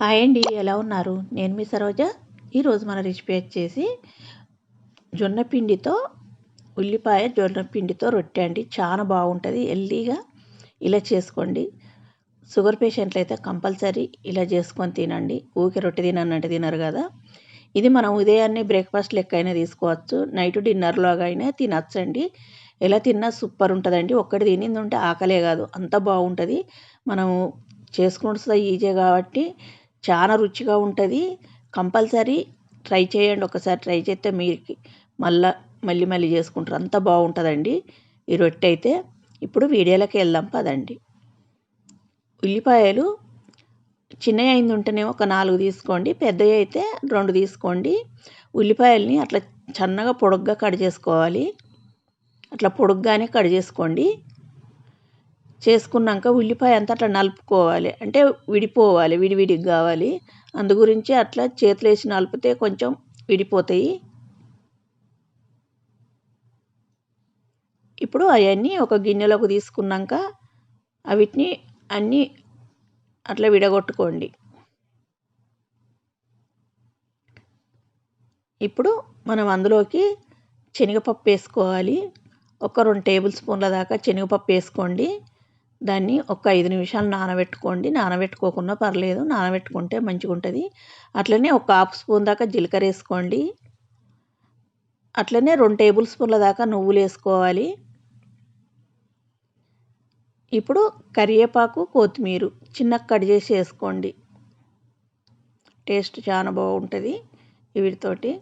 Hi అండి ఎలా ఉన్నారు? నేను మీ సరోజ. ఈరోజు మన రెసిపీ వచ్చేసి జొన్న పిండితో ఉల్లిపాయ జొన్న పిండితో రొట్టె అండి. చాలా బాగుంటుంది. హెల్దీగా ఇలా చేసుకోండి. షుగర్ పేషెంట్లు అయితే కంపల్సరీ ఇలా చేసుకొని తినండి. ఊకే రొట్టె తినన్నట్టు తినరు కదా. ఇది మనం ఉదయాన్నే బ్రేక్ఫాస్ట్ లెక్క అయినా తీసుకోవచ్చు. నైట్ డిన్నర్లోగా అయినా తినచ్చండి. ఎలా తిన్నా సూపర్ ఉంటుందండి. ఒక్కటి తినింది ఉంటే ఆకలే కాదు. అంత బాగుంటుంది. మనం చేసుకుంటుంది ఈజీ కాబట్టి చాలా రుచిగా ఉంటుంది. కంపల్సరీ ట్రై చేయండి. ఒకసారి ట్రై చేస్తే మీకు మళ్ళా మళ్ళీ మళ్ళీ చేసుకుంటారు. అంత బాగుంటుందండి. ఈ రొట్టె అయితే. ఇప్పుడు వీడియోలోకి వెళ్దాం పదండి. ఉల్లిపాయలు చిన్నవి అయింది ఉంటేనేమో ఒక నాలుగు తీసుకోండి. పెద్దవి అయితే రెండు తీసుకోండి. ఉల్లిపాయల్ని అట్లా సన్నగా పొడుగ్గా కట్ చేసుకోవాలి. అట్లా పొడుగ్గానే కట్ చేసుకోండి. చేసుకున్నాక ఉల్లిపాయ అంతా అట్లా నలుపుకోవాలి. అంటే విడిపోవాలి విడివిడిగా కావాలి. అందు గురించి అట్లా చేతులు వేసి నలిపితే కొంచెం విడిపోతాయి. ఇప్పుడు అవన్నీ ఒక గిన్నెలోకి తీసుకున్నాక అవిటిని అన్నీ అట్లా విడగొట్టుకోండి. ఇప్పుడు మనం అందులోకి శనగపప్పు వేసుకోవాలి. ఒక రెండు టేబుల్ స్పూన్ల దాకా శనగపప్పు వేసుకోండి. దాన్ని ఒక ఐదు నిమిషాలు నానబెట్టుకోండి. నానబెట్టుకోకుండా పర్లేదు. నానబెట్టుకుంటే మంచిగా ఉంటుంది అట్లనే ఒక హాఫ్ స్పూన్ దాకా జీలకర్ర వేసుకోండి. అట్లనే రెండు టేబుల్ స్పూన్ల దాకా నువ్వులు వేసుకోవాలి. ఇప్పుడు కరివేపాకు కొత్తిమీర చిన్న కట్ చేసి వేసుకోండి. టేస్ట్ చాలా బాగుంటుంది వీటితోటి.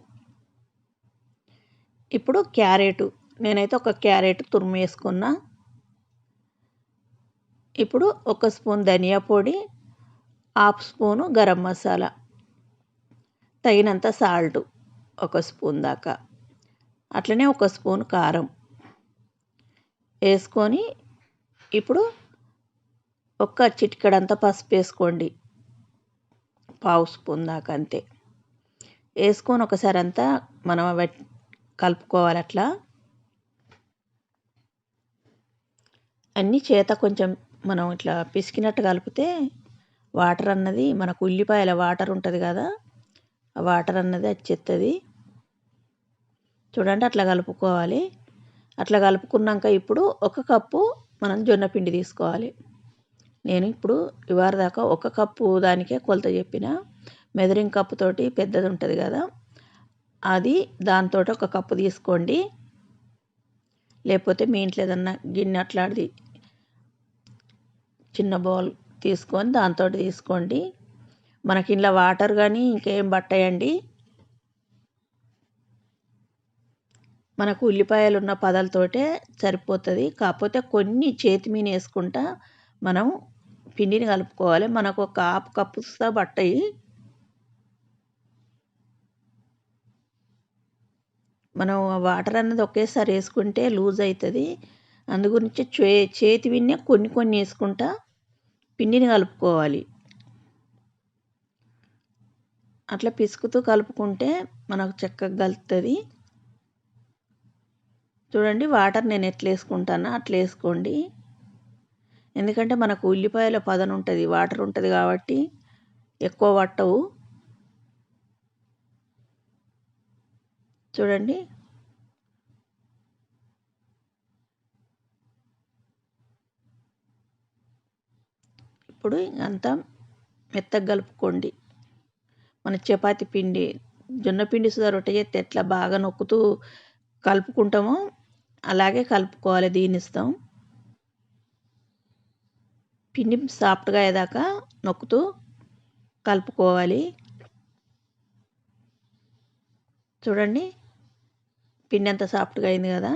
ఇప్పుడు క్యారెట్. నేనైతే ఒక క్యారెట్ తురుము వేసుకున్నా. ఇప్పుడు ఒక స్పూన్ ధనియా పొడి హాఫ్ స్పూను గరం మసాలా తగినంత సాల్ట్ ఒక స్పూన్ దాకా. అట్లనే ఒక స్పూన్ కారం వేసుకొని ఇప్పుడు ఒక్క చిటికడంతా పసుపు వేసుకోండి పావు స్పూన్ దాకా అంతే. వేసుకొని ఒకసారి అంతా మనం కలుపుకోవాలి అట్లా. అన్నీ చేత కొంచెం మనం ఇట్లా పిసికినట్టు కలిపితే వాటర్ అన్నది మనకు ఉల్లిపాయల వాటర్ ఉంటుంది కదా ఆ వాటర్ అన్నది వచ్చేస్తుంది చూడండి అట్లా కలుపుకోవాలి. అట్లా కలుపుకున్నాక ఇప్పుడు ఒక కప్పు మనం జొన్న పిండి తీసుకోవాలి. నేను ఇప్పుడు ఇవారి దాకా ఒక కప్పు దానికే కొలత చెప్పిన. మెదరింగ్ కప్పుతోటి పెద్దది ఉంటుంది కదా అది దాంతో ఒక కప్పు తీసుకోండి. లేకపోతే మీ ఇంట్లో ఏదన్నా గిన్నె అట్లాంటిది చిన్న బౌల్ తీసుకొని దాంతో తీసుకోండి. మనకి ఇంట్లో వాటర్ కానీ ఇంకేం పట్టాయండి. మనకు ఉల్లిపాయలు ఉన్న పదాలతోటే సరిపోతుంది. కాకపోతే కొన్ని చేతి మీన వేసుకుంటా మనం పిండిని కలుపుకోవాలి. మనకు ఒక హాఫ్ కప్పుస్తా పట్టాయి. మనం వాటర్ అన్నది ఒకేసారి వేసుకుంటే లూజ్ అవుతుంది అందు గురించి చే చేతి విన్నే కొన్ని కొన్ని వేసుకుంటా. పిండిని కలుపుకోవాలి. అట్లా పిసుకుతూ కలుపుకుంటే మనకు చక్కగా కలుతుంది చూడండి వాటర్ నేను ఎట్లా వేసుకుంటానో అట్లా వేసుకోండి. ఎందుకంటే మనకు ఉల్లిపాయల పదన ఉంటుంది వాటర్ ఉంటుంది కాబట్టి ఎక్కువ పట్టవు. చూడండి ఇప్పుడు అంతా మెత్తగా కలుపుకోండి. మన చపాతి పిండి జొన్న పిండి సుధా రొట్టె చేస్తే ఎట్లా బాగా నొక్కుతూ కలుపుకుంటామో అలాగే కలుపుకోవాలి దీన్ని ఇస్తాం. పిండి సాఫ్ట్గా అయ్యేదాకా నొక్కుతూ కలుపుకోవాలి. చూడండి పిండి అంత సాఫ్ట్గా అయింది కదా.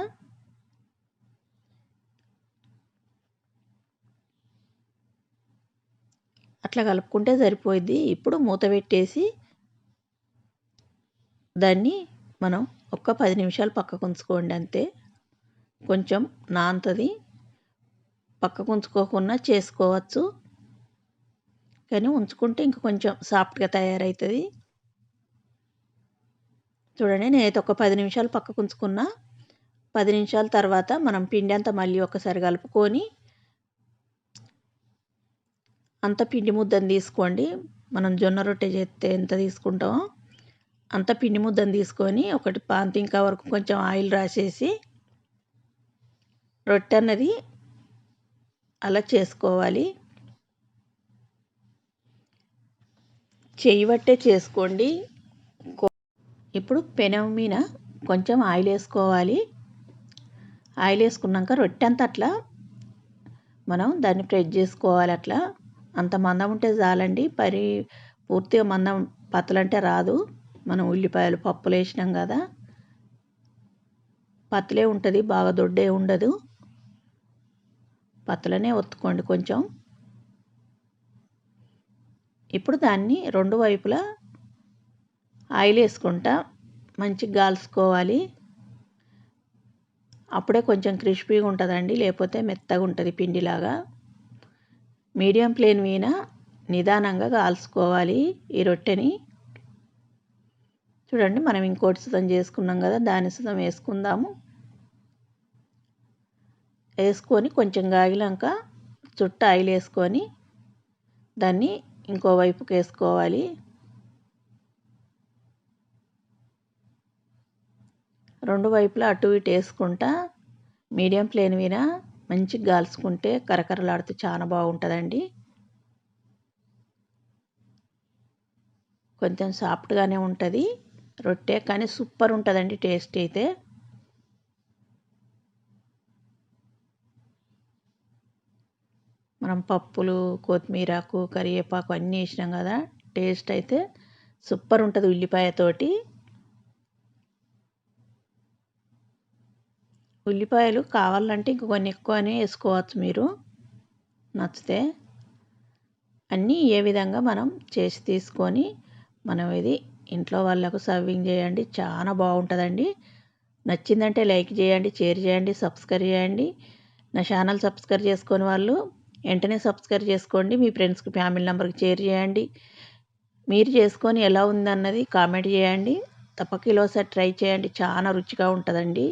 అట్లా కలుపుకుంటే సరిపోయిద్ది. ఇప్పుడు మూత పెట్టేసి దాన్ని మనం ఒక్క పది నిమిషాలు పక్కకు ఉంచుకోండి అంతే. కొంచెం నాంతది. పక్కకు ఉంచుకోకుండా చేసుకోవచ్చు. కానీ ఉంచుకుంటే ఇంక కొంచెం సాఫ్ట్గా తయారవుతుంది చూడండి నేనైతే ఒక పది నిమిషాలు పక్కకు ఉంచుకున్నా. పది నిమిషాల తర్వాత మనం పిండి అంతా మళ్ళీ ఒకసారి కలుపుకొని అంత పిండి ముద్దను తీసుకోండి. మనం జొన్న రొట్టె చేస్తే ఎంత తీసుకుంటామో అంత పిండి ముద్దను తీసుకొని ఒకటి పాంతింక వరకు కొంచెం ఆయిల్ రాసేసి రొట్టె అన్నది అలా చేసుకోవాలి. చెయ్యి బట్టే చేసుకోండి. ఇప్పుడు పెనం మీద కొంచెం ఆయిల్ వేసుకోవాలి. ఆయిల్ వేసుకున్నాక రొట్టె అంతా అట్లా మనం దాన్ని ప్రెస్ చేసుకోవాలి అట్లా. అంత మందం ఉంటే చాలండి. పరి పూర్తిగా మందం పత్తలంటే రాదు. మనం ఉల్లిపాయలు పప్పులు వేసినాం కదా. పత్తలే ఉంటుంది బాగా దొడ్డే ఉండదు. పత్తలనే ఒత్తుకోండి కొంచెం. ఇప్పుడు దాన్ని రెండు వైపులా ఆయిల్ వేసుకుంటా మంచిగా గాల్చుకోవాలి. అప్పుడే కొంచెం క్రిస్పీగా ఉంటుందండి లేకపోతే మెత్తగా ఉంటుంది పిండిలాగా. మీడియం ఫ్లేమ్ మీద నిదానంగా కాల్చుకోవాలి ఈ రొట్టెని. చూడండి మనం ఇంకోటి సుతం చేసుకున్నాం కదా దాని సుతం వేసుకుందాము. వేసుకొని కొంచెం గాగినాక చుట్ట ఆయిల్ వేసుకొని దాన్ని ఇంకో వైపుకి వేసుకోవాలి. రెండు వైపులా అటు ఇటు వేసుకుంటా మీడియం ఫ్లేమ్ మీద మంచిగా కాల్చుకుంటే కరకరలాడుతూ చాలా బాగుంటుందండి. కొంచెం సాఫ్ట్గానే ఉంటుంది. రొట్టె కానీ సూపర్ ఉంటుందండి టేస్ట్ అయితే. మనం పప్పులు కొత్తిమీరకు కరివేపాకు అన్నీ వేసినాం కదా టేస్ట్ అయితే సూపర్ ఉంటుంది ఉల్లిపాయతోటి. ఉల్లిపాయలు కావాలంటే ఇంక కొన్ని ఎక్కువనే వేసుకోవచ్చు మీరు. నచ్చితే అన్నీ ఏ విధంగా మనం చేసి తీసుకొని మనం ఇది ఇంట్లో వాళ్ళకు సర్వింగ్ చేయండి. చాలా బాగుంటుందండి. నచ్చిందంటే లైక్ చేయండి షేర్ చేయండి సబ్స్క్రైబ్ చేయండి. నా ఛానల్ సబ్స్క్రైబ్ చేసుకొని వాళ్ళు వెంటనే సబ్స్క్రైబ్ చేసుకోండి. మీ ఫ్రెండ్స్కి ఫ్యామిలీ నెంబర్కి షేర్ చేయండి. మీరు చేసుకొని ఎలా ఉందన్నది కామెంట్ చేయండి. తప్పక ఈలోసారి ట్రై చేయండి. చాలా రుచిగా ఉంటుందండి.